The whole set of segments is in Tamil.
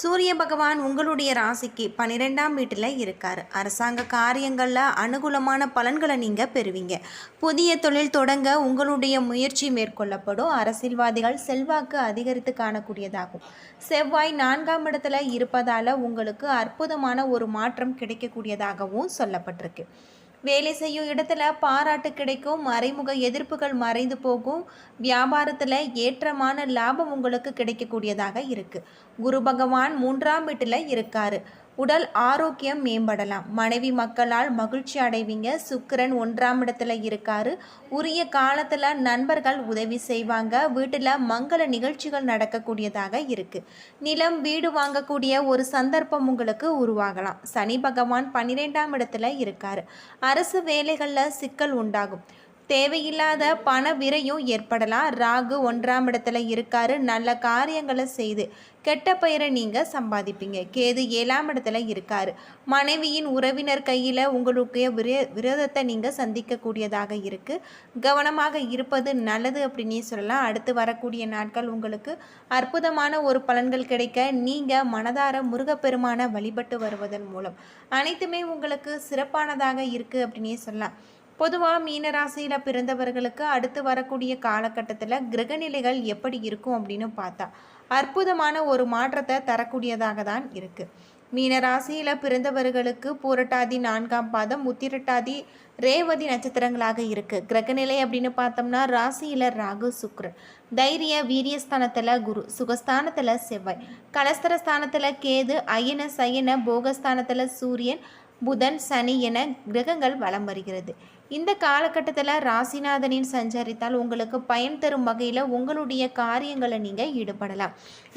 சூரிய பகவான் உங்களுடைய ராசிக்கு பன்னிரெண்டாம் வீட்டில் இருக்கார். அரசாங்க காரியங்களில் அனுகூலமான பலன்களை நீங்கள் பெறுவீங்க. புதிய தொழில் தொடங்க உங்களுடைய முயற்சி மேற்கொள்ளப்படும். அரசியல்வாதிகள் செல்வாக்கு அதிகரித்து காணக்கூடியதாகும். செவ்வாய் நான்காம் இடத்துல இருப்பதால் உங்களுக்கு அற்புதமான ஒரு மாற்றம் கிடைக்கக்கூடியதாகவும் சொல்லப்பட்டிருக்கு. வேலை செய்யும் இடத்துல பாராட்டு கிடைக்கும் மறைமுக எதிர்ப்புகள் மறைந்து போகும். வியாபாரத்தில் ஏற்றமான லாபம் உங்களுக்கு கிடைக்கக்கூடியதாக இருக்குது குரு பகவான் மூன்றாம் வீட்டில் இருக்காரு. உடல் ஆரோக்கியம் மேம்படலாம். மனைவி மக்களால் மகிழ்ச்சி அடைவீங்க. சுக்கிரன் ஒன்றாம் இடத்துல இருக்காரு. உரிய காலத்தில் நண்பர்கள் உதவி செய்வாங்க. வீட்டில் மங்கள நிகழ்ச்சிகள் நடக்கக்கூடியதாக இருக்கு. நிலம் வீடு வாங்கக்கூடிய ஒரு சந்தர்ப்பம் உங்களுக்கு உருவாகலாம். சனி பகவான் பன்னிரெண்டாம் இடத்துல இருக்காரு. அரசு வேலைகளில் சிக்கல் உண்டாகும். தேவையில்லாத பண விரையும் ஏற்படலாம். ராகு ஒன்றாம் இடத்துல இருக்காரு. நல்ல காரியங்களை செய்து கெட்ட பெயரை நீங்கள் சம்பாதிப்பீங்க. கேது ஏழாம் இடத்துல இருக்காரு. மனைவியின் உறவினர் கையில் உங்களுக்கு விரே விரோதத்தை நீங்கள் சந்திக்கக்கூடியதாக இருக்குது கவனமாக இருப்பது நல்லது அப்படின்னே சொல்லலாம். அடுத்து வரக்கூடிய நாட்கள் உங்களுக்கு அற்புதமான ஒரு பலன்கள் கிடைக்க நீங்கள் மனதார முருகப்பெருமான வழிபட்டு வருவதன் மூலம். அனைத்துமே உங்களுக்கு சிறப்பானதாக இருக்குது அப்படின்னே சொல்லலாம். பொதுவாக மீனராசியில் பிறந்தவர்களுக்கு அடுத்து வரக்கூடிய காலகட்டத்தில் கிரகநிலைகள் எப்படி இருக்கும் அப்படின்னு பார்த்தா அற்புதமான ஒரு மாற்றத்தை தரக்கூடியதாக தான் இருக்குது மீனராசியில் பிறந்தவர்களுக்கு பூரட்டாதி நான்காம் பாதம் உத்திரட்டாதி ரேவதி நட்சத்திரங்களாக இருக்குது கிரகநிலை அப்படின்னு பார்த்தோம்னா ராசியில் ராகு சுக்ரன். தைரிய வீரியஸ்தானத்தில் குரு சுகஸ்தானத்தில் செவ்வாய். கலஸ்தரஸ்தானத்தில் கேது அயன சயன போகஸ்தானத்தில் சூரியன் புதன் சனி என கிரகங்கள் வலம் வருகிறது. இந்த காலகட்டத்தில் ராசிநாதனின் சஞ்சரித்தால் உங்களுக்கு பயன் தரும் வகையில் உங்களுடைய காரியங்களை நீங்கள் ஈடுபடலாம்.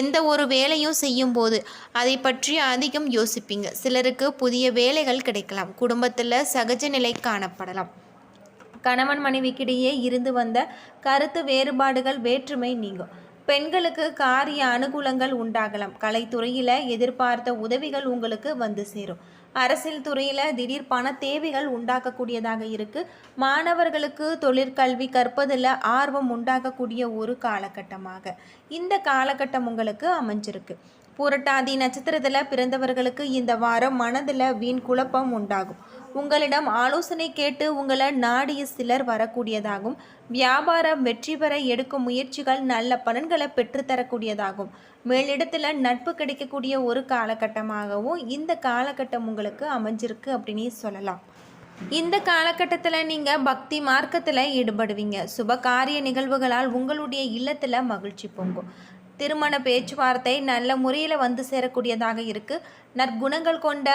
எந்த ஒரு வேலையும் செய்யும் போது அதை பற்றி அதிகம் யோசிப்பீங்க. சிலருக்கு புதிய வேலைகள் கிடைக்கலாம். குடும்பத்தில் சகஜ நிலை காணப்படலாம். கணவன் மனைவிக்கிடையே இருந்து வந்த கருத்து வேறுபாடுகள் வேற்றுமை நீங்கும். பெண்களுக்கு காரிய அனுகூலங்கள் உண்டாகலாம். கலைத்துறையில் எதிர்பார்த்த உதவிகள் உங்களுக்கு வந்து சேரும். அரசியல் துறையில் திடீர் பண தேவைகள் உண்டாக்கக்கூடியதாக இருக்குது மாணவர்களுக்கு தொழிற்கல்வி கற்பதில் ஆர்வம் உண்டாகக்கூடிய ஒரு காலகட்டமாக. இந்த காலகட்டம் உங்களுக்கு அமைஞ்சிருக்கு. புரட்டாதி நட்சத்திரத்தில் பிறந்தவர்களுக்கு இந்த வாரம் மனதில் வீண் குழப்பம் உண்டாகும். உங்களிடம் ஆலோசனை கேட்டு உங்களை நாடிய சிலர் வரக்கூடியதாகும். வியாபாரம் வெற்றி பெற எடுக்கும் முயற்சிகள் நல்ல பலன்களை பெற்றுத்தரக்கூடியதாகும். மேலிடத்தில் நட்பு கிடைக்கக்கூடிய ஒரு காலகட்டமாகவும் இந்த காலகட்டம் உங்களுக்கு அமைஞ்சிருக்கு அப்படின்னு சொல்லலாம். இந்த காலகட்டத்தில் நீங்கள் பக்தி மார்க்கத்தில் ஈடுபடுவீங்க. சுப காரிய நிகழ்வுகளால் உங்களுடைய இல்லத்தில் மகிழ்ச்சி பொங்கும். திருமண பேச்சுவார்த்தை நல்ல முறையில் வந்து சேரக்கூடியதாக இருக்குது நற்குணங்கள் கொண்ட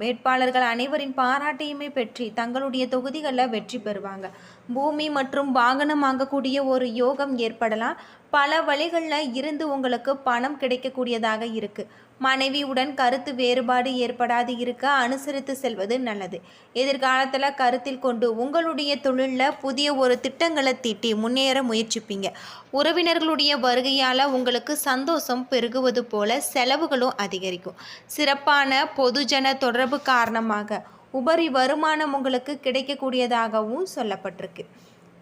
வேட்பாளர்கள் அனைவரின் பாராட்டையுமே பெற்றி தங்களுடைய தொகுதிகளில் வெற்றி பெறுவாங்க. பூமி மற்றும் வாகனம் வாங்கக்கூடிய ஒரு யோகம் ஏற்படலாம். பல வழிகளில் இருந்து உங்களுக்கு பணம் கிடைக்கக்கூடியதாக இருக்குது மனைவியுடன் கருத்து வேறுபாடு ஏற்படாது இருக்க அனுசரித்து செல்வது நல்லது. எதிர்காலத்தில் கருத்தில் கொண்டு உங்களுடைய தொழிலில் புதிய ஒரு திட்டங்களை தீட்டி முன்னேற முயற்சிப்பீங்க. உறவினர்களுடைய வருகையால் உங்களுக்கு சந்தோஷம் பெருகுவது போல செலவுகளும் அதிகரிக்கும். சிறப்பான பொதுஜன தொடர்பு காரணமாக உபரி வருமானம் உங்களுக்கு கிடைக்கக்கூடியதாகவும் சொல்லப்பட்டிருக்கு.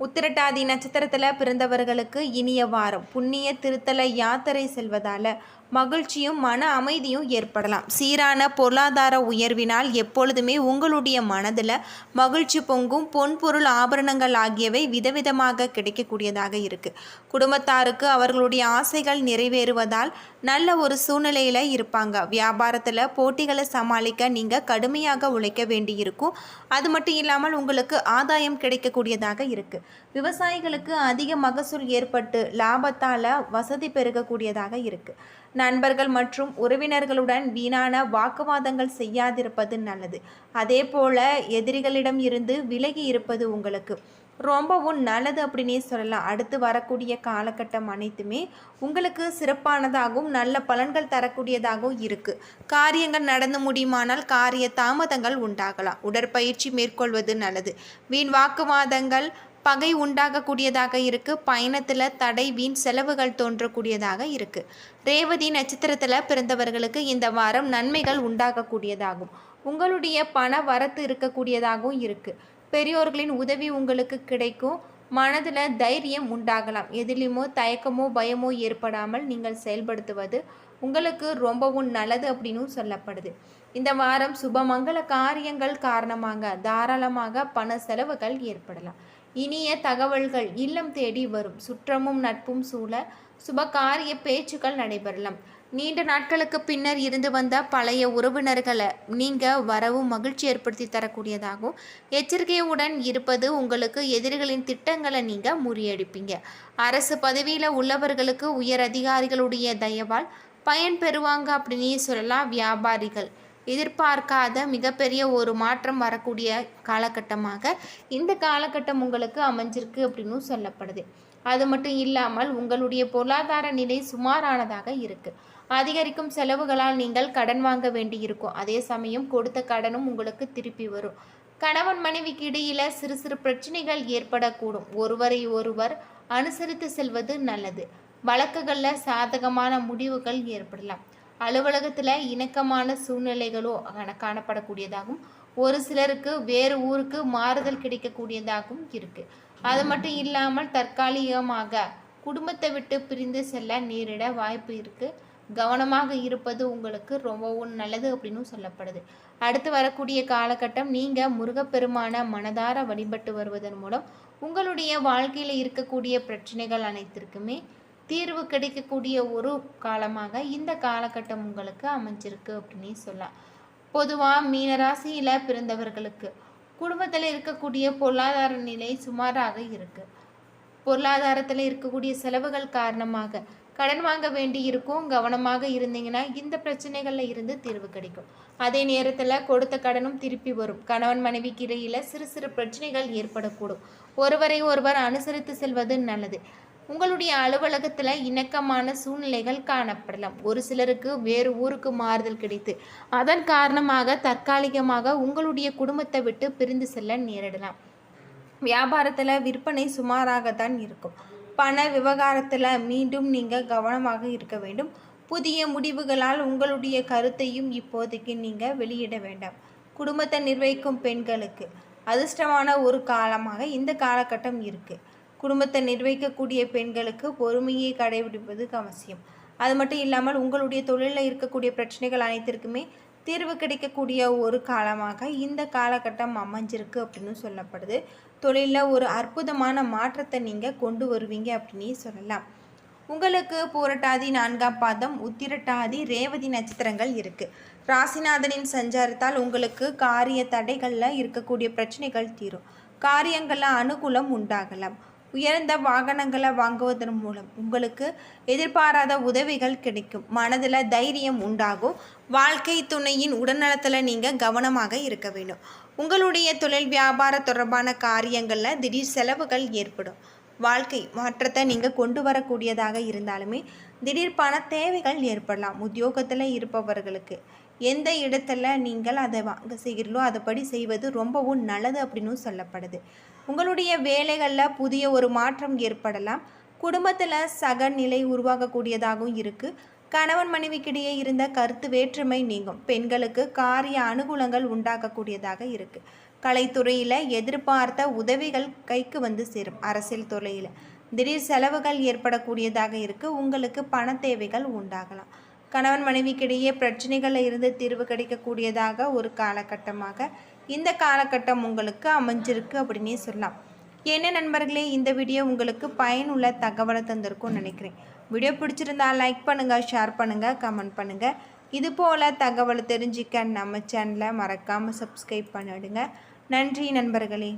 உத்திரட்டாதி நட்சத்திரத்தில் பிறந்தவர்களுக்கு இனிய வாரம். புண்ணிய திருத்தல யாத்திரை செல்வதால் மகிழ்ச்சியும் மன அமைதியும் ஏற்படலாம். சீரான பொருளாதார உயர்வினால் எப்பொழுதுமே உங்களுடைய மனதில் மகிழ்ச்சி பொங்கும் பொன்பொருள் ஆபரணங்கள் ஆகியவை விதவிதமாக கிடைக்கக்கூடியதாக இருக்குது குடும்பத்தாருக்கு அவர்களுடைய ஆசைகள் நிறைவேறுவதால் நல்ல ஒரு சூழ்நிலையில் இருப்பாங்க. வியாபாரத்தில் போட்டிகளை சமாளிக்க நீங்கள் கடுமையாக உழைக்க வேண்டியிருக்கும். அது மட்டும் இல்லாமல் உங்களுக்கு ஆதாயம் கிடைக்கக்கூடியதாக இருக்குது விவசாயிகளுக்கு அதிக மகசூல் ஏற்பட்டு லாபத்தால் வசதி பெருகக்கூடியதாக இருக்குது நண்பர்கள் மற்றும் உறவினர்களுடன் வீணான வாக்குவாதங்கள் செய்யாதிருப்பது நல்லது. அதே போல் எதிரிகளிடம் இருந்து விலகி இருப்பது உங்களுக்கு. ரொம்பவும் நல்லது அப்படின்னே சொல்லலாம். அடுத்து வரக்கூடிய காலகட்டம் அனைத்துமே உங்களுக்கு சிறப்பானதாகவும் நல்ல பலன்கள் தரக்கூடியதாகவும் இருக்குது காரியங்கள் நடந்து முடியுமானால் காரிய தாமதங்கள் உண்டாகலாம். உடற்பயிற்சி மேற்கொள்வது நல்லது. வீண் வாக்குவாதங்கள் பகை உண்டாகக்கூடியதாக இருக்குது பயணத்தில் தடை வீண் செலவுகள் தோன்றக்கூடியதாக இருக்குது ரேவதி நட்சத்திரத்தில் பிறந்தவர்களுக்கு இந்த வாரம் நன்மைகள் உண்டாகக்கூடியதாகும். உங்களுடைய பண வரத்து இருக்கக்கூடியதாகவும் இருக்குது பெரியோர்களின் உதவி உங்களுக்கு கிடைக்கும். மனதில் தைரியம் உண்டாகலாம். எதிலுமோ தயக்கமோ பயமோ ஏற்படாமல் நீங்கள் செயல்படுத்துவது உங்களுக்கு ரொம்பவும் நல்லது அப்படின்னு சொல்லப்படுது. இந்த வாரம் சுபமங்கல காரியங்கள் காரணமாக தாராளமாக பண செலவுகள் ஏற்படலாம். இனிய தகவல்கள் இல்லம் தேடி வரும். சுற்றமும் நட்பும் சூழ சுபகாரிய பேச்சுக்கள் நடைபெறலாம். நீண்ட நாட்களுக்கு பின்னர் இருந்து வந்த பழைய உறவினர்களை நீங்கள் வரவும் மகிழ்ச்சி ஏற்படுத்தி தரக்கூடியதாகவும் எச்சரிக்கையுடன் இருப்பது உங்களுக்கு எதிரிகளின் திட்டங்களை நீங்கள் முறியடிப்பீங்க. அரசு பதவியில் உள்ளவர்களுக்கு உயர் அதிகாரிகளுடைய தயவால் பயன் பெறுவாங்க அப்படின்னு சொல்லலாம் வியாபாரிகள். எதிர்பார்க்காத மிகப்பெரிய ஒரு மாற்றம் வரக்கூடிய காலகட்டமாக இந்த காலகட்டம் உங்களுக்கு அமைஞ்சிருக்கு அப்படின்னு சொல்லப்படுது. அது மட்டும் இல்லாமல் உங்களுடைய பொருளாதார நிலை சுமாரானதாக இருக்குது அதிகரிக்கும் செலவுகளால் நீங்கள் கடன் வாங்க வேண்டியிருக்கும். அதே சமயம் கொடுத்த கடனும் உங்களுக்கு திருப்பி வரும். கணவன் மனைவிக்கு இடையில சிறு சிறு பிரச்சனைகள் ஏற்படக்கூடும். ஒருவரை ஒருவர் அனுசரித்து செல்வது நல்லது. வழக்குகளில் சாதகமான முடிவுகள் ஏற்படலாம். அலுவலகத்தில் இணக்கமான சூழ்நிலைகளோ காணப்படக்கூடியதாகவும் ஒரு சிலருக்கு வேறு ஊருக்கு மாறுதல் கிடைக்கக்கூடியதாகவும் இருக்குது அது மட்டும் இல்லாமல் தற்காலிகமாக குடும்பத்தை விட்டு பிரிந்து செல்ல நேரிட வாய்ப்பு இருக்குது கவனமாக இருப்பது உங்களுக்கு ரொம்பவும் நல்லது அப்படின்னு சொல்லப்படுது. அடுத்து வரக்கூடிய காலகட்டம் நீங்கள் முருகப்பெருமான மனதார வழிபட்டு வருவதன் மூலம் உங்களுடைய வாழ்க்கையில் இருக்கக்கூடிய பிரச்சனைகள் அனைத்திற்குமே தீர்வு கிடைக்கக்கூடிய ஒரு காலமாக இந்த காலகட்டம் உங்களுக்கு அமைஞ்சிருக்கு அப்படின்னு சொல்லலாம் பொதுவாக மீனராசியில் பிறந்தவர்களுக்கு குடும்பத்தில் இருக்கக்கூடிய பொருளாதார நிலை சுமாராக இருக்குது பொருளாதாரத்தில் இருக்கக்கூடிய செலவுகள் காரணமாக கடன் வாங்க வேண்டி இருக்கும். கவனமாக இருந்தீங்கன்னா இந்த பிரச்சனைகளில் இருந்து தீர்வு கிடைக்கும். அதே நேரத்தில் கொடுத்த கடனும் திருப்பி வரும். கணவன் மனைவிக்கு இடையில் சிறு சிறு பிரச்சனைகள் ஏற்படக்கூடும். ஒருவரை ஒருவர் அனுசரித்து செல்வது நல்லது. உங்களுடைய அலுவலகத்தில் இணக்கமான சூழ்நிலைகள் காணப்படலாம். ஒரு சிலருக்கு வேறு ஊருக்கு மாறுதல் கிடைத்து அதன் காரணமாக தற்காலிகமாக உங்களுடைய குடும்பத்தை விட்டு பிரிந்து செல்ல நேரிடலாம். வியாபாரத்தில் விற்பனை சுமாராகத்தான் இருக்கும். பண விவகாரத்தில் மீண்டும் நீங்கள் கவனமாக இருக்க வேண்டும். புதிய முடிவுகளால் உங்களுடைய கருத்தையும் இப்போதைக்கு நீங்கள் வெளியிட வேண்டாம். குடும்பத்தை நிர்வகிக்கும் பெண்களுக்கு அதிர்ஷ்டமான ஒரு காலமாக இந்த காலகட்டம் இருக்குது குடும்பத்தை நிர்வகிக்கக்கூடிய பெண்களுக்கு பொறுமையை கடைபிடிப்பது அவசியம். அது மட்டும் இல்லாமல் உங்களுடைய தொழிலில் இருக்கக்கூடிய பிரச்சனைகள் அனைத்திற்குமே தீர்வு கிடைக்கக்கூடிய ஒரு காலமாக இந்த காலகட்டம் அமைஞ்சிருக்கு அப்படின்னு சொல்லப்படுது. தொழிலில் ஒரு அற்புதமான மாற்றத்தை நீங்கள் கொண்டு வருவீங்க அப்படின்னு சொல்லலாம். உங்களுக்கு பூரட்டாதி நான்காம் பாதம் உத்திரட்டாதி ரேவதி நட்சத்திரங்கள் இருக்குது ராசிநாதனின் சஞ்சாரத்தால் உங்களுக்கு காரிய தடைகளில் இருக்கக்கூடிய பிரச்சனைகள் தீரும். காரியங்களில் அனுகூலம் உண்டாகலாம். உயர்ந்த வாகனங்களை வாங்குவதன் மூலம் உங்களுக்கு எதிர்பாராத உதவிகள் கிடைக்கும். மனதில் தைரியம் உண்டாகும். வாழ்க்கை துணையின் உடல்நலத்தில் நீங்கள் கவனமாக இருக்க வேண்டும். உங்களுடைய தொழில் வியாபார தொடர்பான காரியங்களில் திடீர் செலவுகள் ஏற்படும். வாழ்க்கை மாற்றத்தை நீங்கள் கொண்டு வரக்கூடியதாக இருந்தாலுமே திடீர் பண தேவைகள் ஏற்படலாம். உத்தியோகத்தில் இருப்பவர்களுக்கு எந்த இடத்துல நீங்கள் அதை வாங்க செய்கிறீர்களோ அதைப்படி செய்வது ரொம்பவும் நல்லது அப்படின்னு சொல்லப்படுது. உங்களுடைய வேலைகளில் புதிய ஒரு மாற்றம் ஏற்படலாம். குடும்பத்தில் சக நிலை உருவாகக்கூடியதாகவும் இருக்குது கணவன் மனைவிக்கிடையே இருந்த கருத்து வேற்றுமை நீங்கும். பெண்களுக்கு காரிய அனுகூலங்கள் உண்டாகக்கூடியதாக இருக்குது கலைத்துறையில் எதிர்பார்த்த உதவிகள் கைக்கு வந்து சேரும். அரசியல் துறையில் திடீர் செலவுகள் ஏற்படக்கூடியதாக இருக்குது உங்களுக்கு பண தேவைகள் உண்டாகலாம். கணவன் மனைவிக்கிடையே பிரச்சனைகளில் இருந்து தீர்வு கிடைக்கக்கூடியதாக ஒரு காலகட்டமாக இந்த காலகட்டம் உங்களுக்கு அமைஞ்சிருக்கு அப்படின்னே சொல்லலாம். என்ன நண்பர்களே இந்த வீடியோ உங்களுக்கு பயனுள்ள தகவலை தந்திருக்கும்னு நினைக்கிறேன். வீடியோ பிடிச்சிருந்தா லைக் பண்ணுங்கள் ஷேர் பண்ணுங்கள் கமெண்ட் பண்ணுங்கள் இது போல் தகவலை தெரிஞ்சிக்க நம்ம சேனலை மறக்காமல் சப்ஸ்கிரைப் பண்ணிடுங்க. நன்றி நண்பர்களே.